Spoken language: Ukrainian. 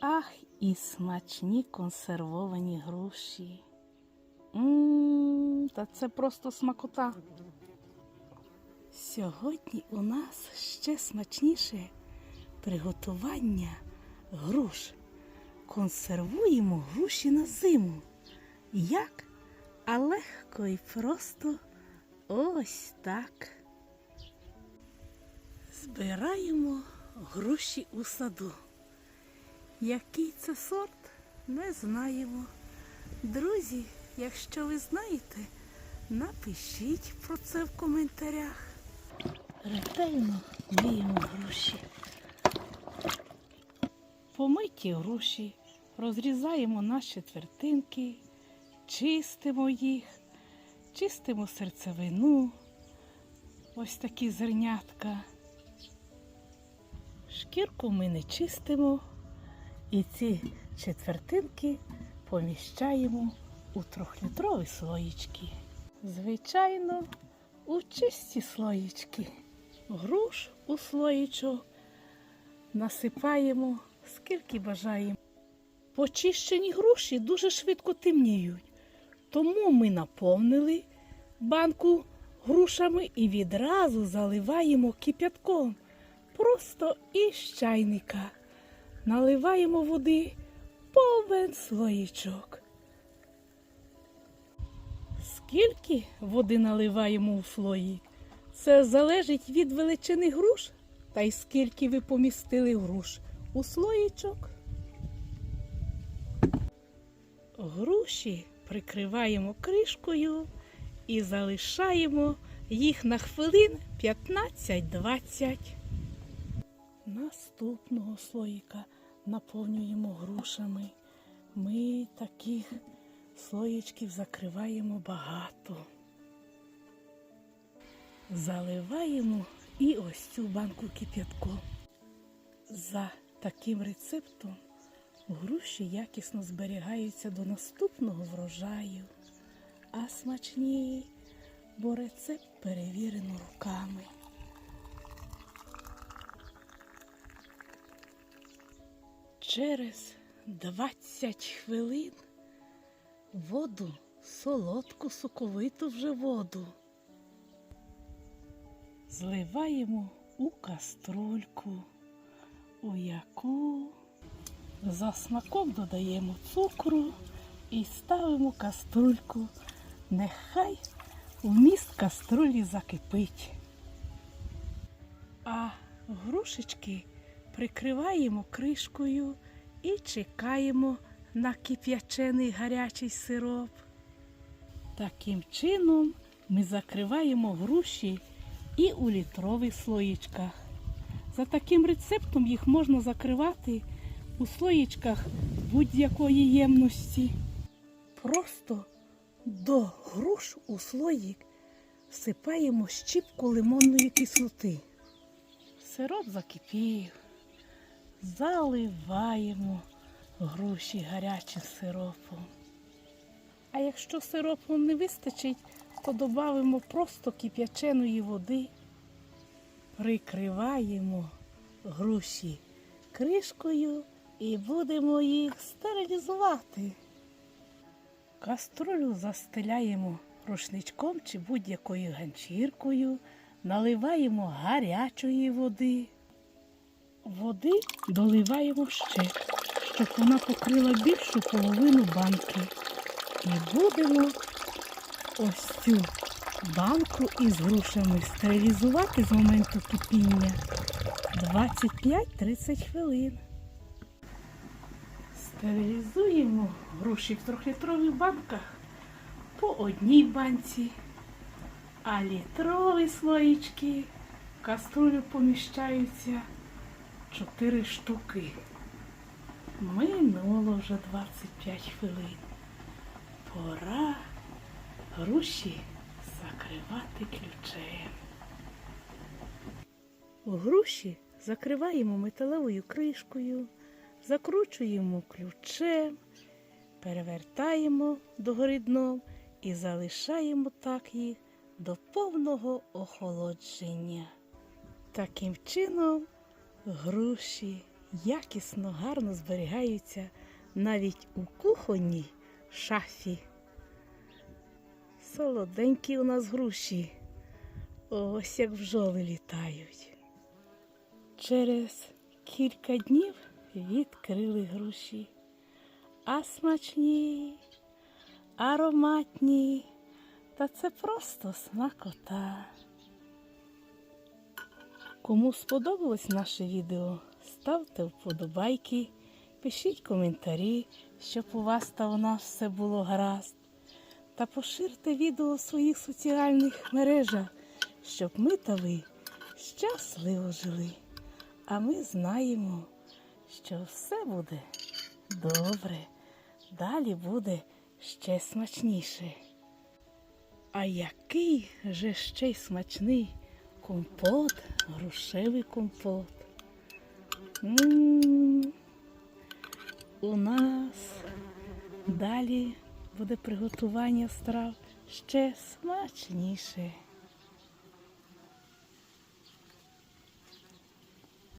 Ах, і смачні консервовані груші. Мм, та це просто смакота. Сьогодні у нас ще смачніше приготування груш. Консервуємо груші на зиму. Як? А легко і просто ось так. Збираємо груші у саду. Який це сорт, не знаємо. Друзі, якщо ви знаєте, напишіть про це в коментарях. Ретельно миємо груші. Помиті груші, розрізаємо на четвертинки, чистимо їх, чистимо серцевину, ось такі зернятка. Шкірку ми не чистимо. І ці четвертинки поміщаємо у трьохлітрові слоїчки. Звичайно, у чисті слоїчки. Груш у слоїчок насипаємо скільки бажаємо. Почищені груші дуже швидко темніють, тому ми наповнили банку грушами і відразу заливаємо кип'ятком просто із чайника наливаємо води повен слоїчок. Скільки води наливаємо у слої? Це залежить від величини груш та й скільки ви помістили груш у слоїчок. Груші прикриваємо кришкою і залишаємо їх на хвилин 15-20. Наступного слоїка наповнюємо грушами. Ми таких слоєчків закриваємо багато. Заливаємо і ось цю банку кип'ятком. За таким рецептом груші якісно зберігаються до наступного врожаю, а смачні, бо рецепт перевірено руками. Через 20 хвилин воду, солодку, соковиту вже воду. Зливаємо у каструльку, у яку за смаком додаємо цукру і ставимо каструльку. Нехай вміст каструлі закипить. А грушечки прикриваємо кришкою і чекаємо на кип'ячений гарячий сироп. Таким чином ми закриваємо груші і у літрових слоїчках. За таким рецептом їх можна закривати у слоїчках будь-якої ємності. Просто до груш у слоїк всипаємо щіпку лимонної кислоти. Сироп закипів. Заливаємо груші гарячим сиропом. А якщо сиропу не вистачить, то додамо просто кип'яченої води, прикриваємо груші кришкою і будемо їх стерилізувати. Каструлю застеляємо рушничком чи будь-якою ганчіркою, наливаємо гарячої води. Води доливаємо ще, щоб вона покрила більшу половину банки. І будемо ось цю банку із грушами стерилізувати з моменту кипіння 25-30 хвилин. Стерилізуємо груші в трьохлітрових банках по одній банці, а літрові слоїчки в каструлю поміщаються 4 штуки. Минуло вже 25 хвилин. Пора груші закривати ключем. Груші закриваємо металевою кришкою, закручуємо ключем, перевертаємо догори дном і залишаємо так їх до повного охолодження. Таким чином груші якісно, гарно зберігаються навіть у кухонній шафі. Солоденькі у нас груші. Ось як бджоли літають. Через кілька днів відкрили груші. А смачні, ароматні, та це просто смакота. Кому сподобалось наше відео, ставте вподобайки, пишіть коментарі, щоб у вас та у нас все було гаразд. Та поширте відео в своїх соціальних мережах, щоб ми та ви щасливо жили. А ми знаємо, що все буде добре. Далі буде ще смачніше. А який же ще й смачний компот, грушевий компот. У нас далі буде приготування страв ще смачніше.